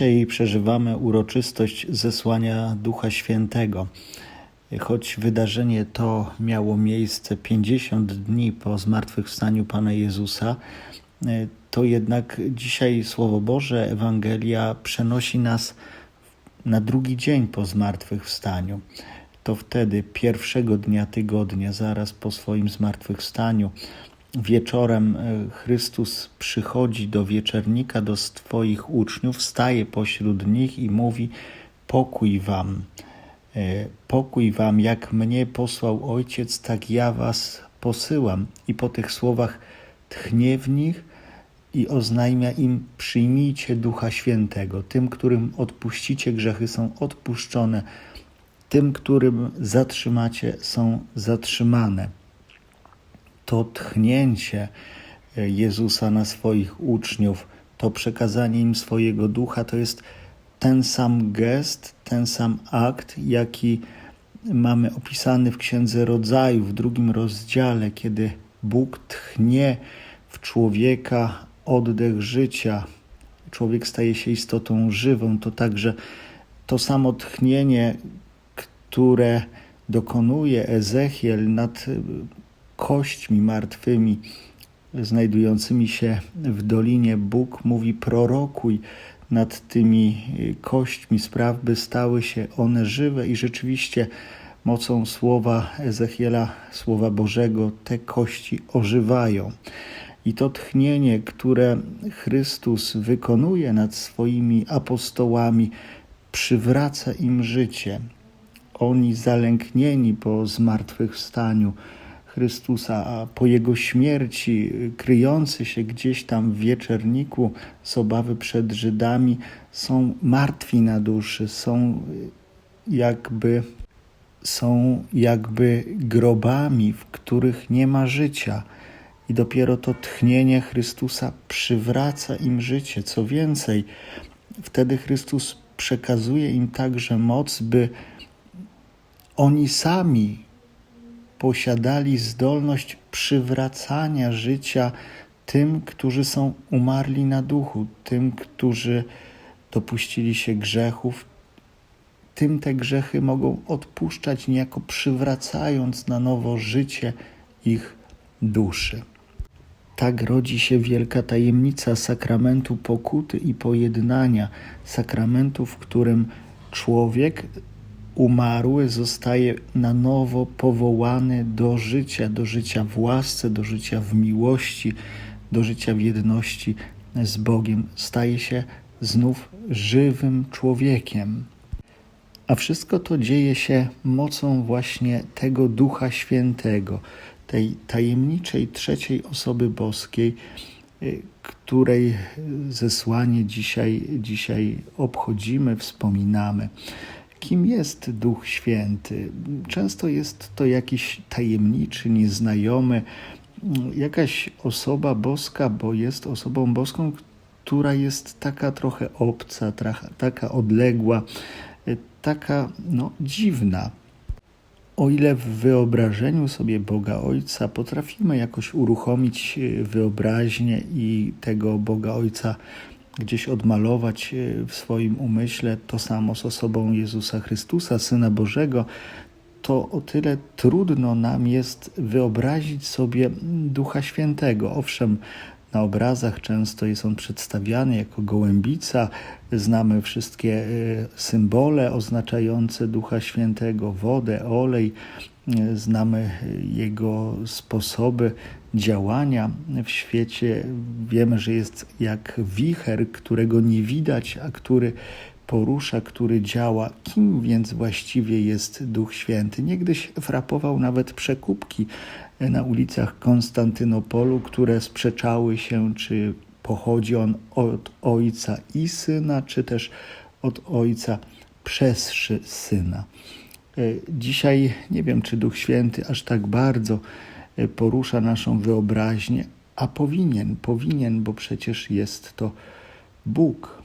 Dzisiaj przeżywamy uroczystość zesłania Ducha Świętego. Choć wydarzenie to miało miejsce 50 dni po zmartwychwstaniu Pana Jezusa, to jednak dzisiaj Słowo Boże, Ewangelia przenosi nas na drugi dzień po zmartwychwstaniu. To wtedy, pierwszego dnia tygodnia, zaraz po swoim zmartwychwstaniu, wieczorem e, Chrystus przychodzi do wieczernika, do swoich uczniów, staje pośród nich i mówi: Pokój wam, e, pokój wam, jak mnie posłał Ojciec, tak ja was posyłam. I po tych słowach tchnie w nich i oznajmia im: Przyjmijcie Ducha Świętego. Tym, którym odpuścicie grzechy, są odpuszczone, tym, którym zatrzymacie, są zatrzymane to tchnięcie e, Jezusa na swoich uczniów, to przekazanie im swojego ducha, to jest ten sam gest, ten sam akt, jaki mamy opisany w Księdze Rodzaju, w drugim rozdziale, kiedy Bóg tchnie w człowieka oddech życia. Człowiek staje się istotą żywą. To także to samo tchnienie, które dokonuje Ezechiel nad kośćmi martwymi znajdującymi się w dolinie. Bóg mówi: prorokuj nad tymi y, kośćmi, spraw, by stały się one żywe i rzeczywiście mocą słowa Ezechiela, słowa Bożego, te kości ożywają. I to tchnienie, które Chrystus wykonuje nad swoimi apostołami, przywraca im życie. Oni zalęknieni po zmartwychwstaniu, Chrystusa, a po Jego śmierci, kryjący się gdzieś tam w wieczerniku z obawy przed Żydami, są martwi na duszy, są jakby, są jakby grobami, w których nie ma życia. I dopiero to tchnienie Chrystusa przywraca im życie. Co więcej, wtedy Chrystus przekazuje im także moc, by oni sami posiadali zdolność przywracania życia tym, którzy są umarli na duchu, tym, którzy dopuścili się grzechów, tym te grzechy mogą odpuszczać, niejako przywracając na nowo życie ich duszy. Tak rodzi się wielka tajemnica sakramentu pokuty i pojednania, sakramentu, w którym człowiek umarły zostaje na nowo powołany do życia, do życia w łasce, do życia w miłości, do życia w jedności z Bogiem. Staje się znów żywym człowiekiem. A wszystko to dzieje się mocą właśnie tego Ducha Świętego, tej tajemniczej trzeciej osoby boskiej, y, której zesłanie dzisiaj, dzisiaj obchodzimy, wspominamy kim jest Duch Święty. Często jest to jakiś tajemniczy, nieznajomy, jakaś osoba boska, bo jest osobą boską, która jest taka trochę obca, taka odległa, taka no, dziwna. O ile w wyobrażeniu sobie Boga Ojca potrafimy jakoś uruchomić wyobraźnię i tego Boga Ojca gdzieś odmalować e, w swoim umyśle to samo z osobą Jezusa Chrystusa, Syna Bożego, to o tyle trudno nam jest wyobrazić sobie Ducha Świętego. Owszem, na obrazach często jest on przedstawiany jako gołębica. Znamy wszystkie e, symbole oznaczające Ducha Świętego, wodę, olej. E, znamy jego sposoby działania w świecie. Wiemy, że jest jak wicher, którego nie widać, a który porusza, który działa. Kim więc właściwie jest Duch Święty? Niegdyś frapował nawet przekupki na ulicach Konstantynopolu, które sprzeczały się, czy pochodzi on od Ojca i Syna, czy też od Ojca przez Syna. E, dzisiaj nie wiem, czy Duch Święty aż tak bardzo porusza naszą wyobraźnię, a powinien, powinien, bo przecież jest to Bóg.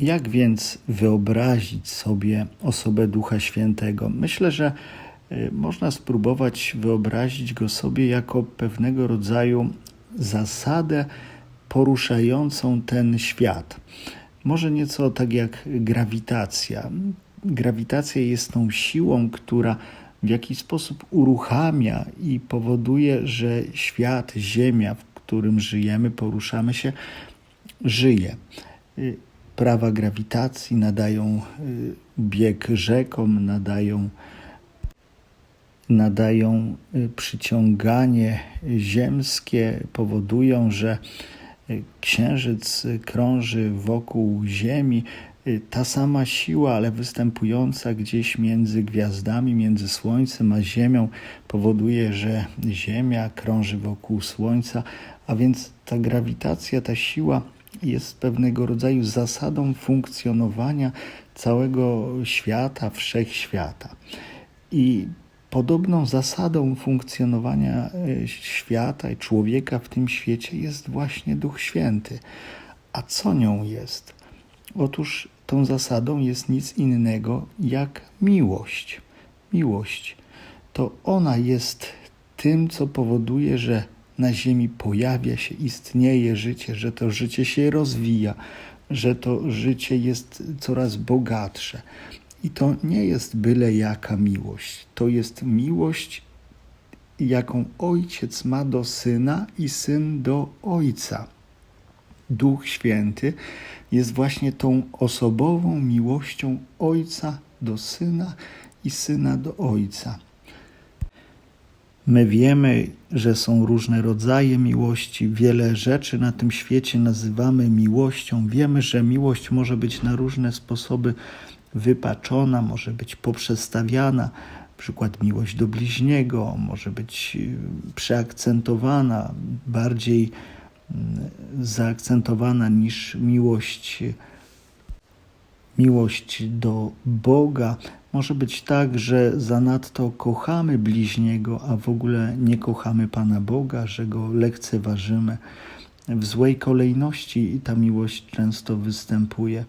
Jak więc wyobrazić sobie osobę Ducha Świętego? Myślę, że e, można spróbować wyobrazić go sobie jako pewnego rodzaju zasadę poruszającą ten świat. może nieco tak jak grawitacja. Grawitacja jest tą siłą, która w jakiś sposób uruchamia i powoduje, że świat, Ziemia, w którym żyjemy, poruszamy się, żyje. Y, prawa grawitacji nadają y, bieg rzekom, nadają, nadają y, przyciąganie ziemskie, powodują, że księżyc krąży wokół Ziemi. Ta sama siła, ale występująca gdzieś między gwiazdami, między Słońcem a Ziemią, powoduje, że Ziemia krąży wokół Słońca, a więc ta grawitacja, ta siła jest pewnego rodzaju zasadą funkcjonowania całego świata, wszechświata. I podobną zasadą funkcjonowania e, świata i człowieka w tym świecie jest właśnie Duch Święty. A co nią jest? Otóż tą zasadą jest nic innego jak miłość. Miłość to ona jest tym, co powoduje, że na Ziemi pojawia się, istnieje życie, że to życie się rozwija, że to życie jest coraz bogatsze. I to nie jest byle jaka miłość. To jest miłość, jaką ojciec ma do syna i syn do ojca. Duch Święty jest właśnie tą osobową miłością ojca do syna i syna do ojca. My wiemy, że są różne rodzaje miłości, wiele rzeczy na tym świecie nazywamy miłością. Wiemy, że miłość może być na różne sposoby wypaczona, może być poprzestawiana, na przykład miłość do bliźniego, może być y, przeakcentowana, bardziej zaakcentowana niż miłość miłość do Boga. Może być tak, że zanadto kochamy bliźniego, a w ogóle nie kochamy Pana Boga, że go lekceważymy. W złej kolejności ta miłość często występuje.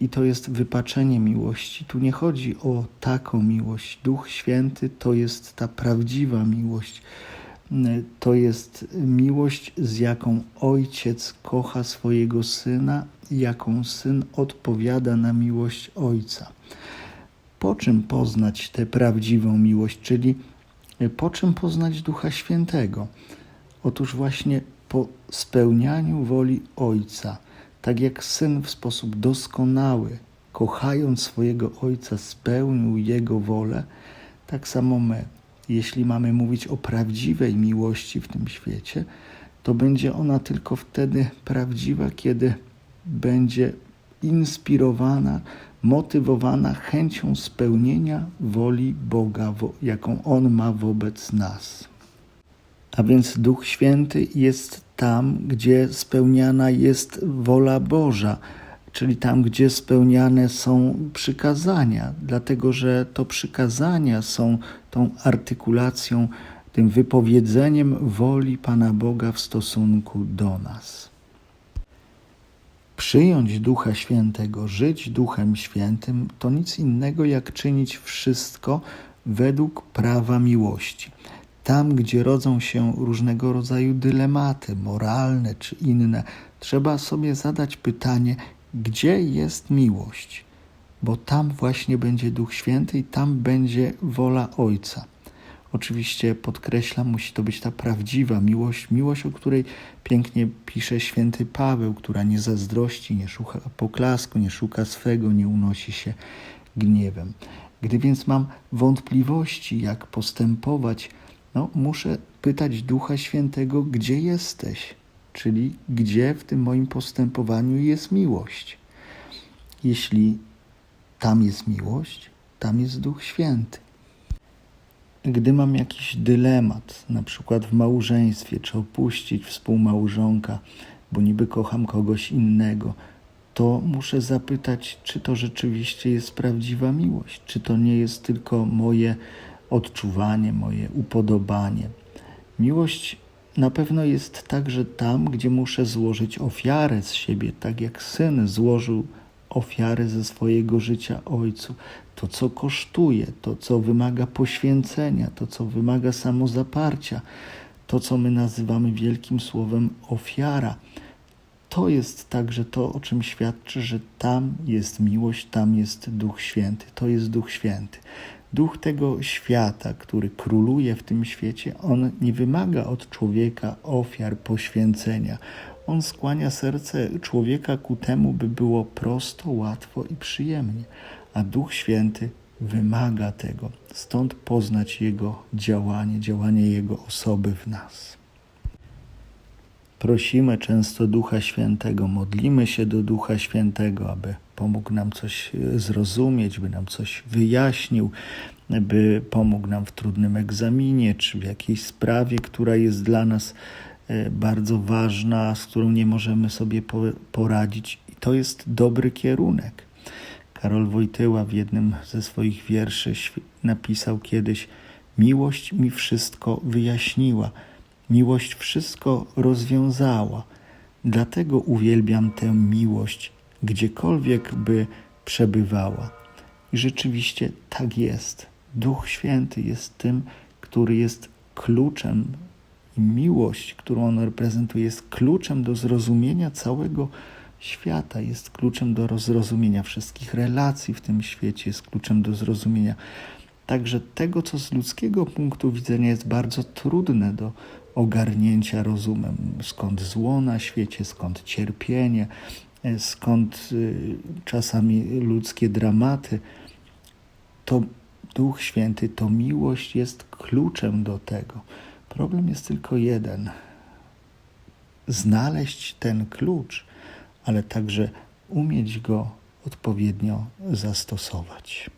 I to jest wypaczenie miłości. Tu nie chodzi o taką miłość. Duch Święty to jest ta prawdziwa miłość. To jest miłość, z jaką ojciec kocha swojego syna, jaką syn odpowiada na miłość ojca. Po czym poznać tę prawdziwą miłość, czyli po czym poznać Ducha Świętego? Otóż właśnie po spełnianiu woli Ojca, tak jak syn w sposób doskonały, kochając swojego Ojca, spełnił Jego wolę, tak samo my, jeśli mamy mówić o prawdziwej miłości w tym świecie, to będzie ona tylko wtedy prawdziwa, kiedy będzie inspirowana, motywowana chęcią spełnienia woli Boga, jaką On ma wobec nas. A więc Duch Święty jest tam, gdzie spełniana jest wola Boża, czyli tam, gdzie spełniane są przykazania, dlatego że to przykazania są tą artykulacją, tym wypowiedzeniem woli Pana Boga w stosunku do nas. Przyjąć Ducha Świętego, żyć Duchem Świętym, to nic innego jak czynić wszystko według prawa miłości. Tam, gdzie rodzą się różnego rodzaju dylematy moralne czy inne, trzeba sobie zadać pytanie, gdzie jest miłość? Bo tam właśnie będzie Duch Święty i tam będzie wola Ojca. Oczywiście podkreślam, musi to być ta prawdziwa miłość, miłość, o której pięknie pisze święty Paweł, która nie zazdrości, nie szuka poklasku, nie szuka swego, nie unosi się gniewem. Gdy więc mam wątpliwości, jak postępować, no, muszę pytać Ducha Świętego, gdzie jesteś, czyli gdzie w tym moim postępowaniu jest miłość. Jeśli tam jest miłość, tam jest Duch Święty gdy mam jakiś dylemat, na przykład w małżeństwie, czy opuścić współmałżonka, bo niby kocham kogoś innego, to muszę zapytać, czy to rzeczywiście jest prawdziwa miłość, czy to nie jest tylko moje odczuwanie, moje upodobanie. Miłość na pewno jest także tam, gdzie muszę złożyć ofiarę z siebie, tak jak syn złożył ofiarę ze swojego życia Ojcu. To, co kosztuje, to, co wymaga poświęcenia, to, co wymaga samozaparcia, to, co my nazywamy wielkim słowem ofiara. To jest także to, o czym świadczy, że tam jest miłość, tam jest Duch Święty. To jest Duch Święty. Duch tego świata, który króluje w tym świecie, on nie wymaga od człowieka ofiar, poświęcenia. On skłania serce człowieka ku temu, by było prosto, łatwo i przyjemnie. A Duch Święty wymaga tego. Stąd poznać Jego działanie, działanie Jego osoby w nas. Prosimy często Ducha Świętego, modlimy się do Ducha Świętego, aby pomógł nam coś e, zrozumieć, by nam coś wyjaśnił, by pomógł nam w trudnym egzaminie czy w jakiejś sprawie, która jest dla nas e, bardzo ważna, z którą nie możemy sobie poradzić. I to jest dobry kierunek. Karol Wojtyła w jednym ze swoich wierszy napisał kiedyś: Miłość mi wszystko wyjaśniła Miłość wszystko rozwiązała. Dlatego uwielbiam tę miłość, gdziekolwiek by przebywała. I rzeczywiście tak jest. Duch Święty jest tym, który jest kluczem i miłość, którą on reprezentuje, jest kluczem do zrozumienia całego świata, jest kluczem do zrozumienia wszystkich relacji w tym świecie, jest kluczem do zrozumienia także tego, co z ludzkiego punktu widzenia jest bardzo trudne do ogarnięcia rozumem. Skąd zło na świecie, skąd cierpienie, skąd y, czasami ludzkie dramaty. To Duch Święty, to miłość jest kluczem do tego. Problem jest tylko jeden. Znaleźć ten klucz, ale także umieć go odpowiednio zastosować.